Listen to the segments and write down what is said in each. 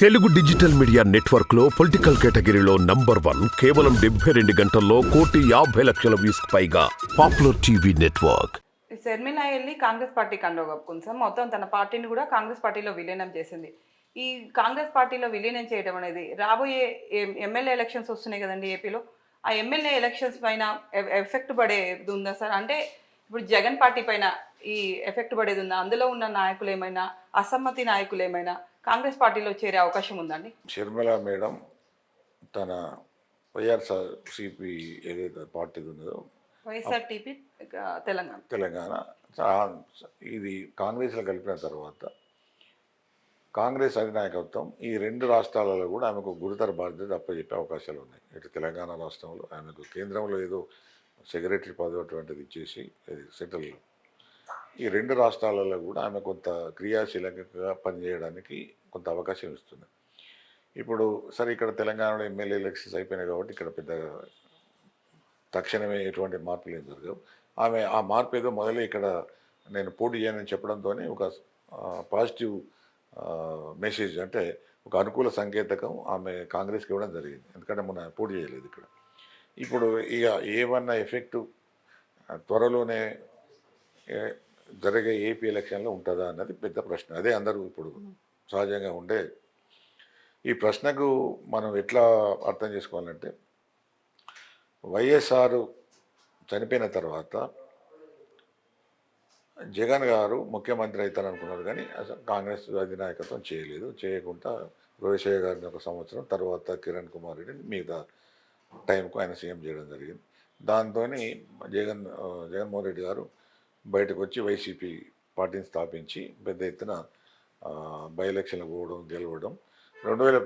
Telugu digital media నెట్వర్క్లో political కేటగిరీలో number one కేవలం డెబ్బై రెండు గంటల్లో కోటి యాభై లక్షల వ్యూస్ పైగా పాపులర్ టీవీ నెట్వర్క్. శర్మిల వెళ్ళి కాంగ్రెస్ పార్టీ కండో కప్పుకుంది సార్ మొత్తం తన పార్టీని కూడా కాంగ్రెస్ పార్టీలో విలీనం చేసింది. ఈ కాంగ్రెస్ పార్టీలో విలీనం చేయడం అనేది రాబోయే ఎం- ఎమ్మెల్యే ఎలక్షన్స్ వస్తున్నాయి కదండి ఏపీలో. ఆ ఎమ్మెల్యే ఎలక్షన్స్ పైన ఎఫెక్ట్ పడేది ఉందా సార్? అంటే ఇప్పుడు జగన్ పార్టీ పైన ఈ ఎఫెక్ట్ పడేది ఉందా? అందులో ఉన్న నాయకులు ఏమైనా అసమ్మతి నాయకులు ఏమైనా కాంగ్రెస్ పార్టీలో చేరే అవకాశం ఉందండి? షర్మిల మేడం తన వైఆర్ఆర్ సిపి ఏదైతే పార్టీ ఉన్నదో వైఎస్ఆర్టీపీ తెలంగాణ. తెలంగాణ. ఇది కాంగ్రెస్లో కలిపిన తర్వాత కాంగ్రెస్ అధినాయకత్వం ఈ రెండు రాష్ట్రాలలో కూడా ఆమెకు గురుతర బాధ్యత అప్పచెప్పే అవకాశాలు ఉన్నాయి. ఇటు తెలంగాణ రాష్ట్రంలో ఆమెకు కేంద్రంలో ఏదో సెక్రటరీ పదవి అటువంటిది ఇచ్చేసి సెటిల్ ఈ రెండు రాష్ట్రాలలో కూడా ఆమె కొంత క్రియాశీలకంగా పనిచేయడానికి కొంత అవకాశం ఇస్తుంది. ఇప్పుడు సరే ఇక్కడ తెలంగాణలో ఎమ్మెల్యే ఎలక్షన్స్ అయిపోయినాయి కాబట్టి ఇక్కడ పెద్ద తక్షణమే ఎటువంటి మార్పులు ఏం జరగవు. ఆమె ఆ మార్పు ఏదో మొదలే ఇక్కడ నేను పోటీ చేయనని చెప్పడంతో ఒక పాజిటివ్ మెసేజ్ అంటే ఒక అనుకూల సంకేతకం ఆమె కాంగ్రెస్కి ఇవ్వడం జరిగింది. ఎందుకంటే మొన్న పోటీ చేయలేదు ఇక్కడ. ఇప్పుడు ఇక ఏమన్నా ఎఫెక్టు త్వరలోనే ఏ- జరిగే ఏపీ ఎలక్షన్లో ఉంటుందా అన్నది పెద్ద ప్రశ్న. అదే అందరూ ఇప్పుడు సహజంగా ఉండే ఈ ప్రశ్నకు మనం ఎట్లా అర్థం చేసుకోవాలంటే వైఎస్ఆర్ చనిపోయిన తర్వాత జగన్ గారు ముఖ్యమంత్రి అవుతారు అనుకున్నారు కానీ అసలు కాంగ్రెస్ అధినాయకత్వం చేయలేదు. చేయకుండా రోహిషయ్య గారిని ఒక సంవత్సరం తర్వాత కిరణ్ కుమార్ రెడ్డిని మిగతా టైంకు ఆయన సీఎం చేయడం జరిగింది. దాంతో జగన్ జగన్మోహన్ రెడ్డి గారు బయటకు వచ్చి వైసీపీ పార్టీని స్థాపించి పెద్ద ఎత్తున బై ఎలక్షన్లు పోవడం గెలవడం. రెండు వేల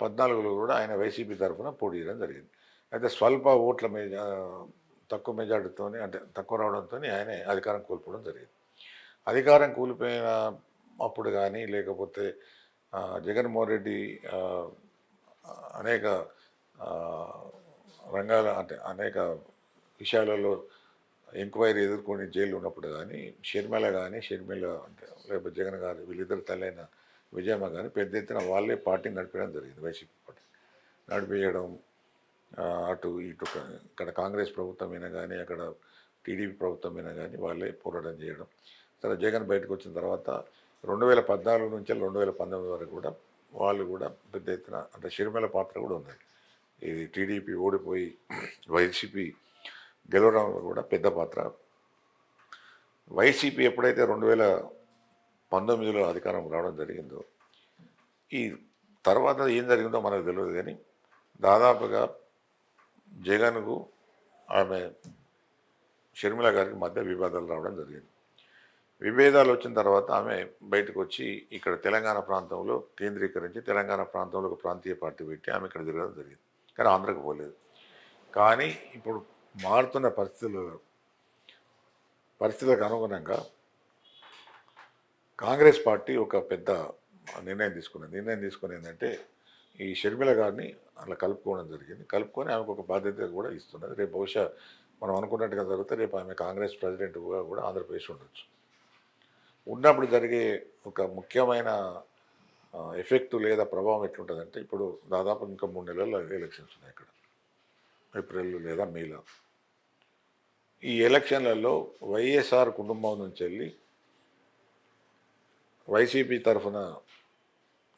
పద్నాలుగులో కూడా ఆయన వైసీపీ తరఫున పోటీ చేయడం జరిగింది. అయితే స్వల్ప ఓట్ల మెజా తక్కువ మెజార్టీతో అంటే తక్కువ రావడంతో ఆయనే అధికారం కోల్పోవడం జరిగింది. అధికారం కోల్పోయిన అప్పుడు కానీ లేకపోతే జగన్మోహన్ రెడ్డి అనేక రంగాల అంటే అనేక విషయాలలో ఎంక్వైరీ ఎదుర్కొని జైలు ఉన్నప్పుడు కానీ షర్మిల కానీ షర్మిల అంటే లేకపోతే జగన్ గారు వీళ్ళిద్దరు తల్లైన విజయమ్మ కానీ పెద్ద ఎత్తున వాళ్ళే పార్టీ నడిపడం జరిగింది వైసీపీ పార్టీ. నడిపేయడం అటు ఇటు ఇక్కడ కాంగ్రెస్ ప్రభుత్వమైనా కానీ అక్కడ టీడీపీ ప్రభుత్వమైనా కానీ వాళ్ళే పోరాటం చేయడం. సరే జగన్ బయటకు వచ్చిన తర్వాత రెండు వేల పద్నాలుగు నుంచి రెండు వేల పంతొమ్మిది వరకు కూడా వాళ్ళు కూడా పెద్ద ఎత్తున అంటే షర్మిల పాత్ర కూడా ఉంది. ఇది టీడీపీ ఓడిపోయి వైసీపీ గెలవడంలో కూడా పెద్ద పాత్ర. వైసీపీ ఎప్పుడైతే రెండు వేల పంతొమ్మిదిలో అధికారం రావడం జరిగిందో ఈ తర్వాత ఏం జరిగిందో మనకు తెలియదు కానీ దాదాపుగా జగన్కు ఆమె షర్మిల గారికి మధ్య వివాదాలు రావడం జరిగింది. విభేదాలు వచ్చిన తర్వాత ఆమె బయటకు వచ్చి ఇక్కడ తెలంగాణ ప్రాంతంలో కేంద్రీకరించి తెలంగాణ ప్రాంతంలో ఒక ప్రాంతీయ పార్టీ పెట్టి ఆమె ఇక్కడ తిరగడం జరిగింది. కానీ ఆంధ్రకు పోలేదు. కానీ ఇప్పుడు మారుతున్న పరిస్థితులలో పరిస్థితులకు అనుగుణంగా కాంగ్రెస్ పార్టీ ఒక పెద్ద నిర్ణయం తీసుకున్నది. నిర్ణయం తీసుకుని ఏంటంటే ఈ షర్మిల గారిని అలా కలుపుకోవడం జరిగింది. కలుపుకొని ఆమెకు ఒక బాధ్యత కూడా ఇస్తున్నది. రేపు బహుశా మనం అనుకున్నట్టుగా జరిగితే రేపు ఆమె కాంగ్రెస్ ప్రెసిడెంట్గా కూడా ఆంధ్రప్రదేశ్ ఉండొచ్చు. ఉన్నప్పుడు జరిగే ఒక ముఖ్యమైన ఎఫెక్ట్ లేదా ప్రభావం ఎట్లుంటుందంటే ఇప్పుడు దాదాపు ఇంకా మూడు నెలల్లో ఎలక్షన్స్ ఉన్నాయి ఇక్కడ ఏప్రిల్ లేదా మేలో ఈ ఎలక్షన్లలో వైఎస్ఆర్ కుటుంబం నుంచి వెళ్ళి వైసీపీ తరఫున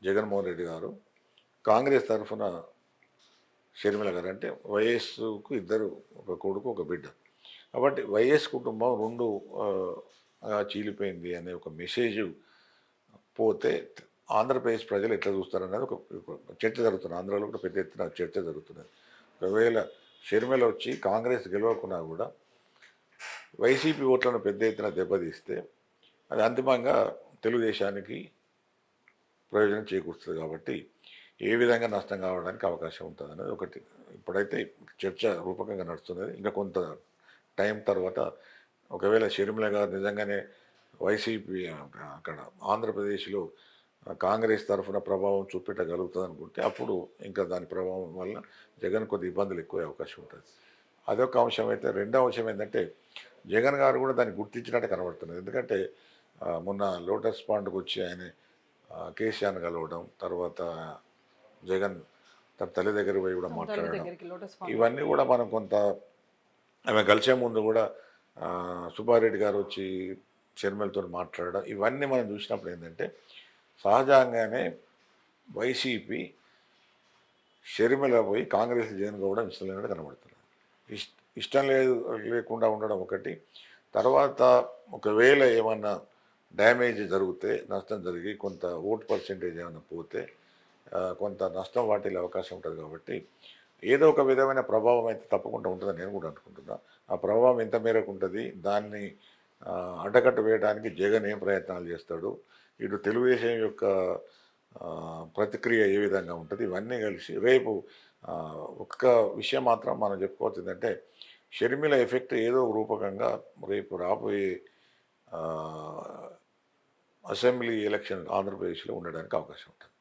జగన్మోహన్ రెడ్డి గారు కాంగ్రెస్ తరఫున షర్మిల గారు అంటే వైఎస్కు ఇద్దరు ఒక కొడుకు ఒక బిడ్డ. కాబట్టి వైఎస్ కుటుంబం రెండు చీలిపోయింది అనే ఒక మెసేజ్ పోతే ఆంధ్రప్రదేశ్ ప్రజలు ఎట్లా చూస్తారనేది ఒక చర్చ జరుగుతుంది. ఆంధ్రాలో కూడా పెద్ద ఎత్తున చర్చ జరుగుతున్నది. ఒకవేళ షర్మిల వచ్చి కాంగ్రెస్ గెలవకున్నా కూడా వైసీపీ ఓట్లను పెద్ద ఎత్తున దెబ్బతీస్తే అది అంతిమంగా తెలుగుదేశానికి ప్రయోజనం చేకూరుస్తుంది కాబట్టి ఏ విధంగా నష్టం కావడానికి అవకాశం ఉంటుంది అనేది ఒకటి. ఇప్పుడైతే చర్చ రూపకంగా నడుస్తున్నది. ఇంకా కొంత టైం తర్వాత ఒకవేళ షర్మిల గారు నిజంగానే వైసీపీ అక్కడ ఆంధ్రప్రదేశ్లో కాంగ్రెస్ తరఫున ప్రభావం చూపెట్టగలుగుతుంది అనుకుంటే అప్పుడు ఇంకా దాని ప్రభావం వల్ల జగన్ కొద్ది ఇబ్బందులు ఎక్కువ అవకాశం ఉంటుంది. అదొక అంశం అయితే. రెండో అంశం ఏంటంటే జగన్ గారు కూడా దాన్ని గుర్తించినట్టు కనబడుతున్నది. ఎందుకంటే మొన్న లోటస్ పాండ్కి వచ్చి ఆయన ఆ, కేసీఆర్ని కలవడం తర్వాత జగన్ తన తల్లి దగ్గర పోయి కూడా మాట్లాడడం ఇవన్నీ కూడా మనం కొంత ఆమె కలిసే ముందు కూడా సుబ్బారెడ్డి గారు వచ్చి షర్మిలతో మాట్లాడడం ఇవన్నీ మనం చూసినప్పుడు ఏంటంటే సహజంగానే వైసీపీ షర్మిల పోయి కాంగ్రెస్ జాయిన్ కూడా ఇష్టం లేనట్టు కనబడుతున్నారు. ఇష్ ఇష్టం లేదు లేకుండా ఉండడం ఒకటి. తర్వాత ఒకవేళ ఏమన్నా డ్యామేజ్ జరిగితే నష్టం జరిగి కొంత ఓట్ పర్సెంటేజ్ ఏమైనా పోతే కొంత నష్టం వాటిల్లే అవకాశం ఉంటుంది కాబట్టి ఏదో ఒక విధమైన ప్రభావం అయితే తప్పకుండా ఉంటుందని నేను కూడా అనుకుంటున్నా. ఆ ప్రభావం ఎంత మేరకు ఉంటుంది దాన్ని అడ్డకట్ట వేయడానికి జగన్ ఏం ప్రయత్నాలు చేస్తాడు? ఇటు తెలుగుదేశం యొక్క ప్రతిక్రియ ఏ విధంగా ఉంటుంది? ఇవన్నీ కలిసి రేపు ఒక్క విషయం మాత్రం మనం చెప్పుకోవచ్చు ఏంటంటే షర్మిల ఎఫెక్ట్ ఏదో రూపకంగా రేపు రాబోయే అసెంబ్లీ ఎలక్షన్ ఆంధ్రప్రదేశ్లో ఉండడానికి అవకాశం ఉంటుంది.